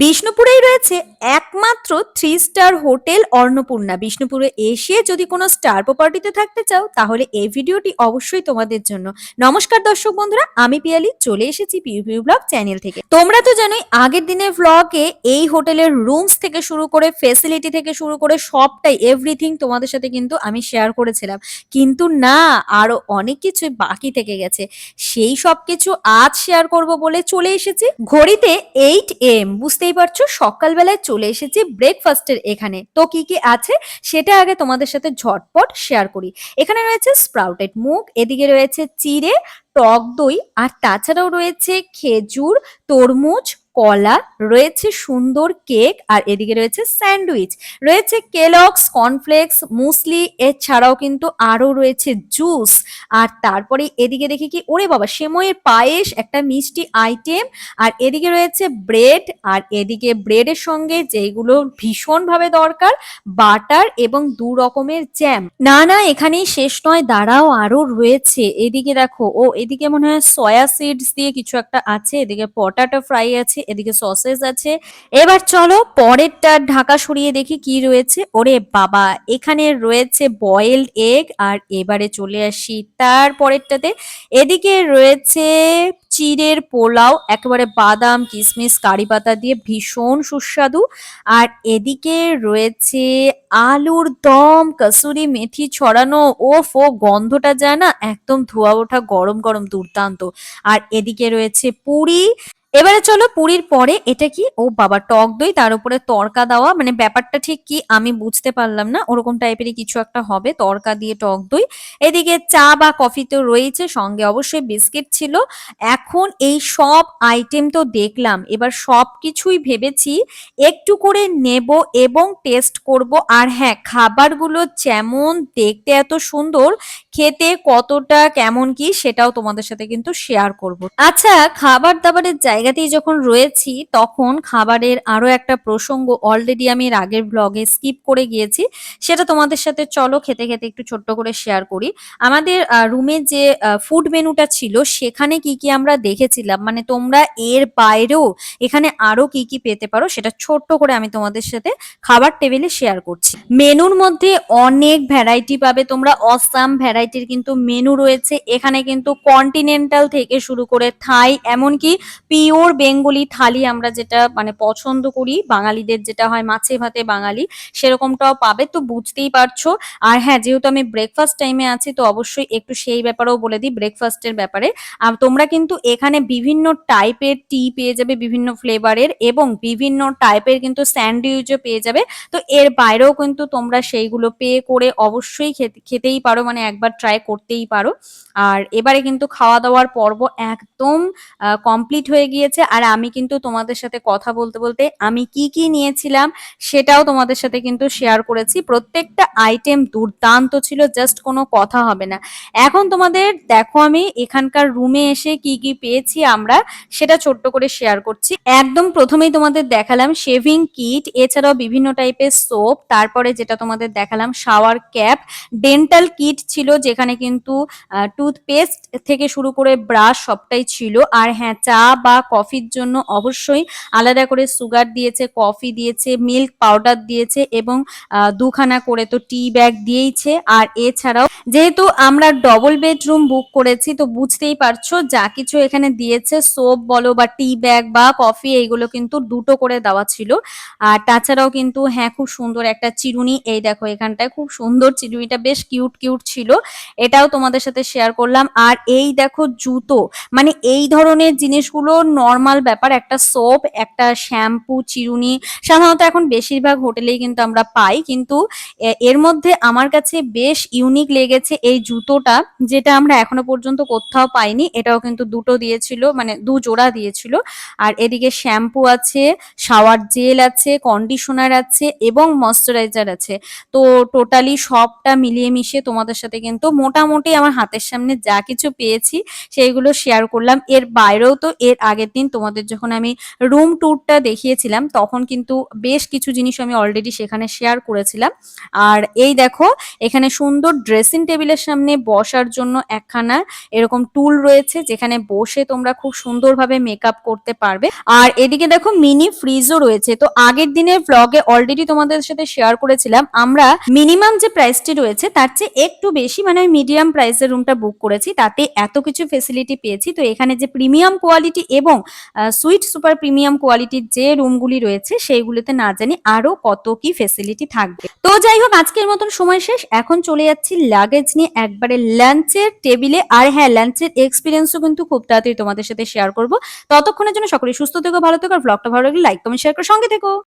বিষ্ণুপুরেই রয়েছে একমাত্র three star hotel Annapurna. বিষ্ণুপুরে এসে যদি কোনো স্টার প্রপার্টিতে থাকতে চাও, তাহলে এই ভিডিওটি অবশ্যই তোমাদের জন্য। নমস্কার দর্শক বন্ধুরা, আমি পিয়ালি, চলে এসেছি পিউ পিউ ব্লগ চ্যানেল থেকে। তোমরা তো জানোই, আগের দিনের ব্লগে এই হোটেলের রুমস থেকে শুরু করে ফেসিলিটি থেকে শুরু করে সবটাই এভরিথিং তোমাদের সাথে কিন্তু আমি শেয়ার করেছিলাম। কিন্তু না, আরও অনেক কিছু বাকি থেকে গেছে। সেই সব কিছু আজ শেয়ার করব বলে চলে এসেছি। ঘড়িতে এইট এম বুঝতেই পারছ, সকালবেলায় চলে এসেছি ব্রেকফাস্টের এখানে। তো কি কি আছে সেটা আগে তোমাদের সাথে ঝটপট শেয়ার করি। এখানে রয়েছে স্প্রাউটেড মুগ, এদিকে রয়েছে চিড়ে, টক দই, আর তাছাড়াও রয়েছে খেজুর, তরমুজ কলা, রয়েছে সুন্দর কেক আর এদিকে রয়েছে স্যান্ডউইচ। রয়েছে কেলক্স কর্নফ্লেক্স, মুসলি, এছাড়াও কিন্তু আরও রয়েছে জুস। আর তারপরে এদিকে দেখি কি, ওরে বাবা সেময়ের পায়েস, একটা মিষ্টি আইটেম। আর এদিকে রয়েছে ব্রেড, আর এদিকে ব্রেডের সঙ্গে যেগুলো ভীষণভাবে দরকার, বাটার এবং দু রকমের জ্যাম। না না, এখানেই শেষ নয়, দাঁড়াও, আরও রয়েছে। এদিকে দেখো, ও, এদিকে মনে হয় সয়া সিডস দিয়ে কিছু একটা আছে, এদিকে পটাটো ফ্রাই আছে এদিকে সসেস আছে। এবার চলো পরেরটা ঢাকা সরিয়ে দেখি কি রয়েছে। ওরে বাবা, এখানে রয়েছে বয়েলড এগ আর এবারে চলে আসি তার পরেরটাতে। এদিকে রয়েছে চিড়ের পোলাও, একেবারে বাদাম কিশমিশ কারি পাতা দিয়ে ভীষণ সুস্বাদু। আর এদিকে রয়েছে আলুর দম, কসুরি মেথি ছড়ানো। ও গন্ধটা যায় না, একদম ধোয়া ওঠা, গরম গরম দুর্দান্ত। আর এদিকে রয়েছে পুরি এবারে চলো পুরীর পরে এটা কি? ও বাবা, টক দই, তার উপরে তড়কা দেওয়া মানে ব্যাপারটা ঠিক কি আমি বুঝতে পারলাম না। ওরকম টাইপেরই কিছু একটা হবে তড়কা দিয়ে টক দই। এদিকে চা বা কফি তো রয়েছে, সঙ্গে অবশ্যই বিস্কিট ছিল। এখন এই সব আইটেম তো দেখলাম। এবার সব কিছুই ভেবেছি একটু করে নেব এবং টেস্ট করব। আর হ্যাঁ খাবারগুলো যেমন দেখতে এত সুন্দর খেতে কতটা, কেমন কি সেটাও তোমাদের সাথে কিন্তু শেয়ার করব। আচ্ছা খাবার দাবারের জায়গাতেই যখন রয়েছি, তখন খাবারের আরও একটা প্রসঙ্গ অলরেডি আমি আগের ব্লগে স্কিপ করে গিয়েছি, সেটা তোমাদের সাথে চলো খেতে খেতে একটু ছোট্ট করে শেয়ার করি। আমাদের রুমে যে ফুড মেনুটা ছিল, সেখানে কি কি আমরা দেখেছিলাম? মানে তোমরা এর বাইরেও এখানে আরও কি কি পেতে পারো, সেটা ছোট্ট করে আমি তোমাদের সাথে খাবার টেবিলে শেয়ার করছি। মেনুর মধ্যে অনেক ভ্যারাইটি পাবে, তোমরা অসাম ভ্যারাইটির কিন্তু মেনু রয়েছে। এখানে কিন্তু কন্টিনেন্টাল থেকে শুরু করে থাই এমনকি পিওর বেঙ্গলি থালি আমরা যেটা মানে পছন্দ করি, বাঙালিদের যেটা হয় মাছে ভাতে বাঙালি, সেরকমটাও পাবে, তো বুঝতেই পারছ। আর হ্যাঁ যেহেতু আমি ব্রেকফাস্ট টাইমে আছি, তো অবশ্যই একটু সেই ব্যাপারেও বলে দিই ব্রেকফাস্টের ব্যাপারে। আর তোমরা কিন্তু এখানে বিভিন্ন টাইপের টি পেয়ে যাবে, বিভিন্ন ফ্লেভারের এবং বিভিন্ন টাইপের কিন্তু স্যান্ডউইচও পেয়ে যাবে। তো এর বাইরেও কিন্তু তোমরা সেইগুলো পেয়ে করে অবশ্যই খেতেই পারো মানে একবার ট্রাই করতেই পারো। আর এবারে কিন্তু খাওয়া দাওয়ার পর্ব একদম কমপ্লিট হয়ে গিয়েছে। আর আমি কিন্তু তোমাদের সাথে কথা বলতে বলতে আমি কি কি নিয়েছিলাম সেটাও তোমাদের সাথে কিন্তু শেয়ার করেছি। প্রত্যেকটা আইটেম দুর্দান্ত ছিল জাস্ট কোনো কথা হবে না। এখন তোমাদের দেখো আমি এখানকার রুমে এসে কি কি পেয়েছি আমরা, সেটা ছোট্ট করে শেয়ার করছি। একদম প্রথমেই তোমাদের দেখালাম শেভিং কিট এছাড়াও বিভিন্ন টাইপের সোপ তারপরে যেটা তোমাদের দেখালাম শাওয়ার ক্যাপ ডেন্টাল কিট ছিল যেখানে কিন্তু টুথপেস্ট থেকে শুরু করে ব্রাশ সবটাই ছিল। আর হ্যাঁ চা বা কফির জন্য অবশ্যই আলাদা করে সুগার দিয়েছে কফি দিয়েছে মিল্ক পাউডার দিয়েছে এবং দুখানা করে তো টি ব্যাগ দিয়েইছে। আর এছাড়াও যেহেতু আমরা ডবল বেডরুম বুক করেছি, তো বুঝতেই পারছ, যা কিছু এখানে দিয়েছে সোপ বলো বা টি ব্যাগ বা কফি এইগুলো কিন্তু দুটো করে দেওয়া ছিল। আর তাছাড়াও কিন্তু হ্যাঁ খুব সুন্দর একটা চিরুনি, এই দেখো এখানটায় খুব সুন্দর চিরুনিটা, বেশ কিউট কিউট ছিল। এটাও তোমাদের সাথে শেয়ার করলাম। আর এই দেখো জুতো মানে এই ধরনের জিনিসগুলো নর্মাল ব্যাপার, একটা সোপ একটা শ্যাম্পু চিরুনি, সাধারণত এখন বেশিরভাগ হোটেলেই কিন্তু আমরা পাই। কিন্তু এর মধ্যে আমার কাছে বেশ ইউনিক লেগেছে এই জুতোটা, যেটা আমরা এখনও পর্যন্ত কোথাও পাইনি। এটাও কিন্তু দুটো দিয়েছিল মানে দু জোড়া দিয়েছিল। আর এদিকে শ্যাম্পু আছে শাওয়ার জেল আছে কন্ডিশনার আছে এবং ময়শ্চারাইজার আছে। তো টোটালি সবটা মিলিয়ে মিশিয়ে তোমাদের সাথে কিন্তু মোটামুটি আমার হাতের সামনে যা কিছু পেয়েছি সেইগুলো শেয়ার করলাম। এর বাইরেও তো এর আগের দিন তোমাদের যখন আমি রুম ট্যুরটা দেখিয়েছিলাম, তখন কিন্তু বেশ কিছু জিনিস আমি অলরেডি সেখানে শেয়ার করেছিলাম। আর এই দেখো, এখানে সুন্দর ড্রেসিং টেবিলের সামনে বসার জন্য একখানা এরকম টুল রয়েছে, যেখানে বসে তোমরা খুব সুন্দরভাবে মেকআপ করতে পারবে। আর এদিকে দেখো মিনি ফ্রিজও রয়েছে। তো আগের দিনের ভ্লগে অলরেডি তোমাদের সাথে শেয়ার করেছিলাম, আমরা মিনিমাম যে প্রাইসটি রয়েছে, তার চেয়ে একটু বেশি মানে আমি মিডিয়াম প্রাইসের রুমটা বুক করেছি, তাতে এত কিছু ফেসিলিটি পেয়েছি। তো এখানে যে প্রিমিয়াম কোয়ালিটি এবং সুইট সুপার প্রিমিয়াম কোয়ালিটির যে রুমগুলি রয়েছে, সেইগুলিতে না জানি আরও কত কি ফেসিলিটি থাকবে। তো যাই হোক, আজকের মতন সময় শেষ। এখন চলে যাচ্ছি লাগেজ নিয়ে। একবারে লাঞ্চের টেবিলে আর হ্যাঁ লাঞ্চের এক্সপিরিয়েন্সও কিন্তু খুব তাড়াতাড়ি তোমাদের সাথে শেয়ার করব। ততক্ষণের জন্য সকলে সুস্থ থেকো, ভালো থেকো, আর ব্লগটা ভালো লাগলে লাইক কমেন্ট শেয়ার করে সঙ্গে থেকো।